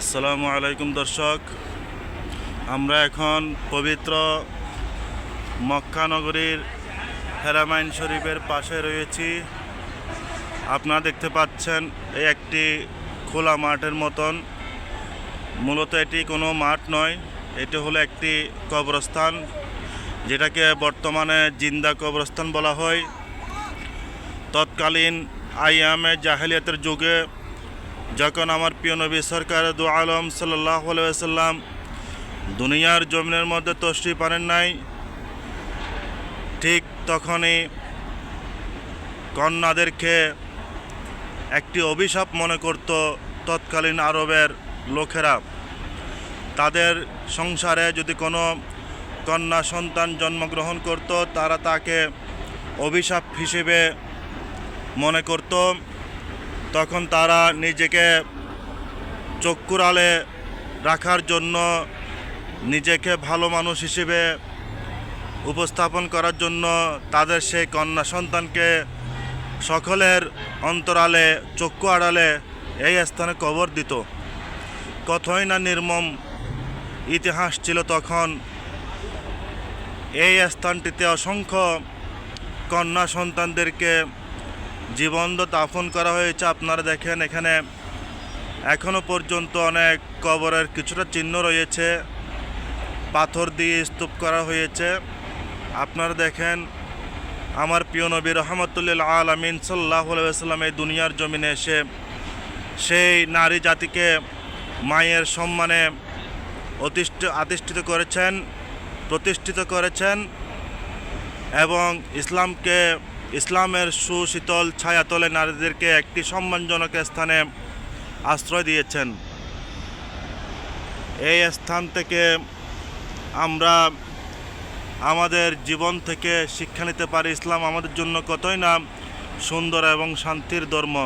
আসসালামু আলাইকুম দর্শক। আমরা এখন পবিত্র মক্কানগরীর হেরামাইন শরীফের পাশে রয়েছি। আপনারা দেখতে পাচ্ছেন এই একটি খোলা মাঠের মতন। মূলত এটি কোনো মাঠ নয়, এটি হলো একটি কবরস্থান, যেটাকে বর্তমানে জিন্দা কবরস্থান বলা হয়। তৎকালীন আইয়ামে জাহেলিয়াতের যুগে যখন আমার প্রিয় নবী সরকার দু আলম সাল্লাম দুনিয়ার জমিনের মধ্যে তষ্টি পারেন নাই, ঠিক তখনই কন্যাদেরকে একটি অভিশাপ মনে করত তৎকালীন আরবের লোকেরা। তাদের সংসারে যদি কোনো কন্যা সন্তান জন্মগ্রহণ করত, তারা তাকে অভিশাপ হিসেবে মনে করত। তখন তারা নিজেকে চক্ষুরালে রাখার জন্য নিজেকে ভালো মানুষ হিসেবে উপস্থাপন করার জন্য তাদের সেই কন্যা সন্তানকে সকলের অন্তরালে, চক্ষু আড়ালে এই স্থানে কবর দিত। কতই না নির্মম ইতিহাস ছিল তখন। এই স্থানটিতে অসংখ্য কন্যা সন্তানদেরকে জীবন্ত দাফন করা হয়েছে। আপনারা দেখেন এখানে এখনও পর্যন্ত অনেক কবরের কিছুটা চিহ্ন রয়েছে। পাথর দিয়ে স্তূপ করা হয়েছে। আপনারা দেখেন, আমার প্রিয় নবী রহমতুল্লাহ আলমিন সাল্লাহ সাল্লাম এই দুনিয়ার জমিনে এসে সেই নারী জাতিকে মায়ের সম্মানে অতিষ্ঠ, আতিষ্ঠিত করেছেন, প্রতিষ্ঠিত করেছেন এবং ইসলামকে ইসলামের সুশীতল ছায়া তলে নারীদেরকে একটি সম্মানজনক স্থানে আশ্রয় দিয়েছেন। এই স্থান থেকে আমরা আমাদের জীবন থেকে শিক্ষা নিতে পারি। ইসলাম আমাদের জন্য কতই না সুন্দর এবং শান্তির ধর্ম।